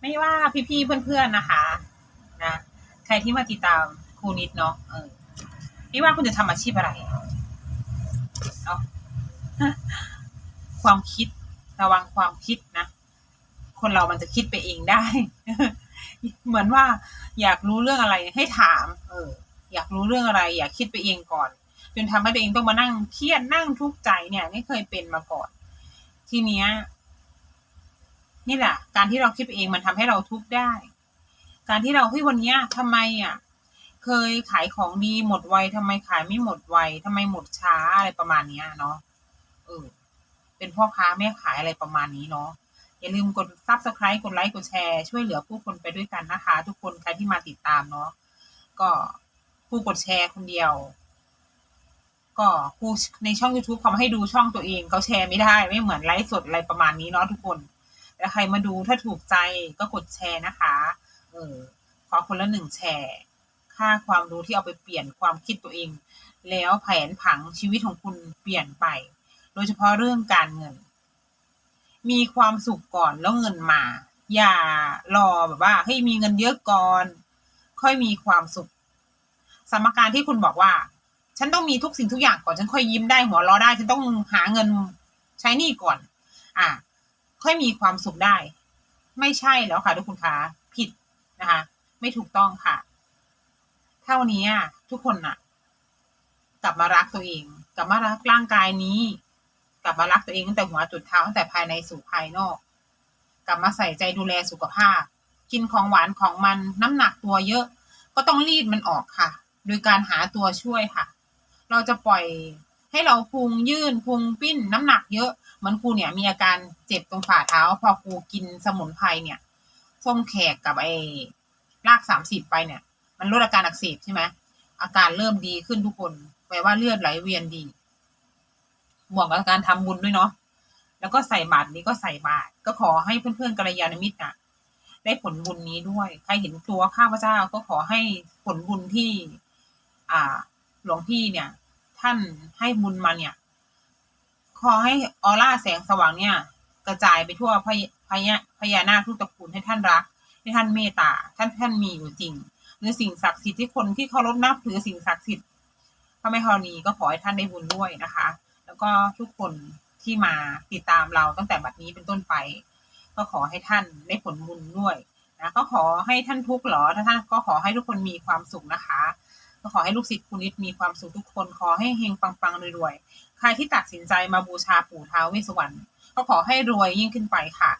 ไม่ว่าพี่ๆเพื่อนๆนะคะนะใครที่มาติดตามครูนิดเนาะเออไม่ว่าคุณจะทำอาชีพอะไรเนาะความคิดระวังความคิดนะ คนเรามันจะคิดไปเองได้ เหมือนว่าอยากรู้เรื่องอะไรให้ถาม เออ อยากรู้เรื่องอะไร อยากคิดไปเองก่อน จนทำให้ตัวเองต้องมานั่งเครียดนั่งทุกข์ใจเนี่ย ไม่เคยเป็นมาก่อน ทีเนี้ย นี่แหละ การที่เราคิดไปเองมันทำให้เราทุกข์ได้ การที่เราเฮ้ยวันเนี้ยทำไมอะ เคยขายของดีหมดไวทำไมขายไม่หมดไวทำไมหมดช้าอะไรประมาณเนี้ยเนาะเออ เป็นพ่อค้าแม่ขายอะไรประมาณนี้เนาะอย่าลืมกด subscribe กดไลค์กดแชร์ช่วยเหลือผู้คนไปด้วยกันนะคะ ทุกคนใครที่มาติดตามเนาะก็ผู้กดแชร์คนเดียว ก็ผู้ในช่อง YouTube เขาไม่ให้ดูช่องตัวเองเขาแชร์ไม่ได้ ไม่เหมือนไลฟ์สดอะไรประมาณนี้เนาะทุกคน แล้วใครมาดูถ้าถูกใจก็กดแชร์นะคะเออขอคนละหนึ่งแชร์ ค่าความรู้ที่เอาไปเปลี่ยนความคิดตัวเอง แล้วแผนผังชีวิตของคุณเปลี่ยนไป โดยเฉพาะเรื่องการเงิน มีความสุขก่อนแล้วเงินมา อย่ารอแบบว่าเฮ้มีเงินเยอะก่อน ค่อยมีความสุข สมการที่คุณบอกว่า ฉันต้องมีทุกสิ่งทุกอย่างก่อนฉันค่อยยิ้มได้หัวเราะได้ฉันต้องหาเงินใช้นี้ก่อน อะ ค่อยมีความสุขได้ ไม่ใช่แล้วค่ะทุกคนคะผิดนะคะ ไม่ถูกต้องค่ะ เท่านี้ทุกคนอะ กลับมารักตัวเอง กลับมารักร่างกายนี้ กลับมารักตัวเองตั้งแต่หัวจุดเท้าตั้งแต่ภายในสู่ภายนอก กลับมาใส่ใจดูแลสุขภาพ กินของหวานของมันน้ำหนักตัวเยอะ ก็ต้องรีดมันออกค่ะ โดยการหาตัวช่วยค่ะ เราจะปล่อย ให้เราพุงยื่นพุงปิ้นน้ำหนักเยอะเหมือนครูเนี่ยมีอาการเจ็บตรงฝ่าเท้า พอครูกินสมุนไพรเนี่ยส้มแขกกับไอ้รากสามสิบไปเนี่ย มันลดอาการอักเสบใช่ไหมอาการเริ่มดีขึ้นทุกคนแปลว่าเลือดไหลเวียนดีบวกกับการทำบุญด้วยเนาะแล้วก็ใส่บาตรนี้ก็ใส่บาตรก็ขอให้เพื่อนๆกัลยาณมิตรอะได้ผลบุญนี้ด้วย ใครเห็นตัวข้าพเจ้าก็ขอให้ผลบุญที่ อ่า หลวงพี่เนี่ย ท่านให้บุญมาเนี่ย ขอให้ออร่าแสงสว่างเนี่ย กระจายไปทั่วพญพญาพญานาคทุกตระกูลให้ท่านรัก ให้ท่านเมตตา ท่านท่านมีอยู่จริง หรือสิ่งศักดิ์สิทธิ์ที่คนที่เคารพนับถือสิ่งศักดิ์สิทธิ์พระแม่ธรณีก็ขอให้ท่านได้บุญด้วยนะคะ แล้วก็ทุกคนที่มาติดตามเราตั้งแต่บัดนี้เป็นต้นไป ก็ขอให้ท่านได้ผลบุญด้วยนะก็ขอให้ท่านทุกข์หรอถ้าท่านก็ขอให้ทุกคนมีความสุขนะคะ ขอให้ลูกศิษย์คุณนิดมีความสุขทุกคนขอให้เฮงปังๆรวยๆใครที่ตัดสินใจมาบูชาปู่ท้าวเวสสวรรณก็ขอให้รวยยิ่งขึ้นไปค่ะ